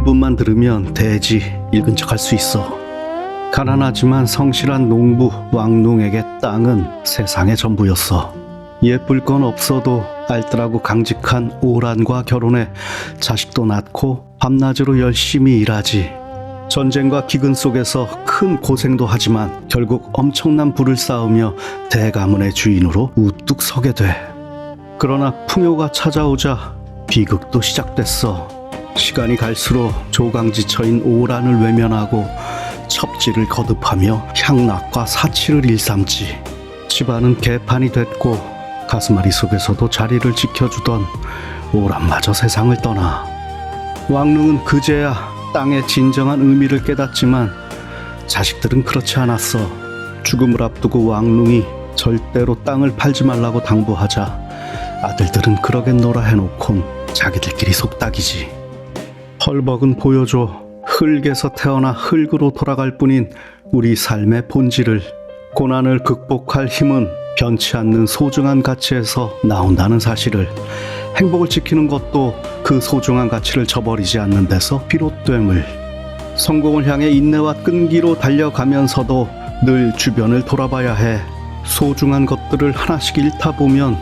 1분만 들으면 대지 읽은 척 할 수 있어. 가난하지만 성실한 농부 왕농에게 땅은 세상의 전부였어. 예쁠 건 없어도 알뜰하고 강직한 오란과 결혼해 자식도 낳고 밤낮으로 열심히 일하지. 전쟁과 기근 속에서 큰 고생도 하지만 결국 엄청난 부를 쌓으며 대가문의 주인으로 우뚝 서게 돼. 그러나 풍요가 찾아오자 비극도 시작됐어. 시간이 갈수록 조강지처인 오란을 외면하고 첩지를 거듭하며 향락과 사치를 일삼지. 집안은 개판이 됐고 가스마리 속에서도 자리를 지켜주던 오란마저 세상을 떠나. 왕릉은 그제야 땅의 진정한 의미를 깨닫지만 자식들은 그렇지 않았어. 죽음을 앞두고 왕릉이 절대로 땅을 팔지 말라고 당부하자 아들들은 그러겠노라 해놓곤 자기들끼리 속닥이지. 헐벅은 보여줘. 흙에서 태어나 흙으로 돌아갈 뿐인 우리 삶의 본질을 고난을 극복할 힘은 변치 않는 소중한 가치에서 나온다는 사실을 행복을 지키는 것도 그 소중한 가치를 저버리지 않는 데서 비롯됨을 성공을 향해 인내와 끈기로 달려가면서도 늘 주변을 돌아봐야 해 소중한 것들을 하나씩 잃다 보면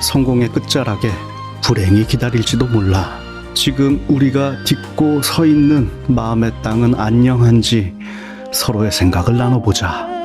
성공의 끝자락에 불행이 기다릴지도 몰라 지금 우리가 딛고 서 있는 마음의 땅은 안녕한지 서로의 생각을 나눠보자.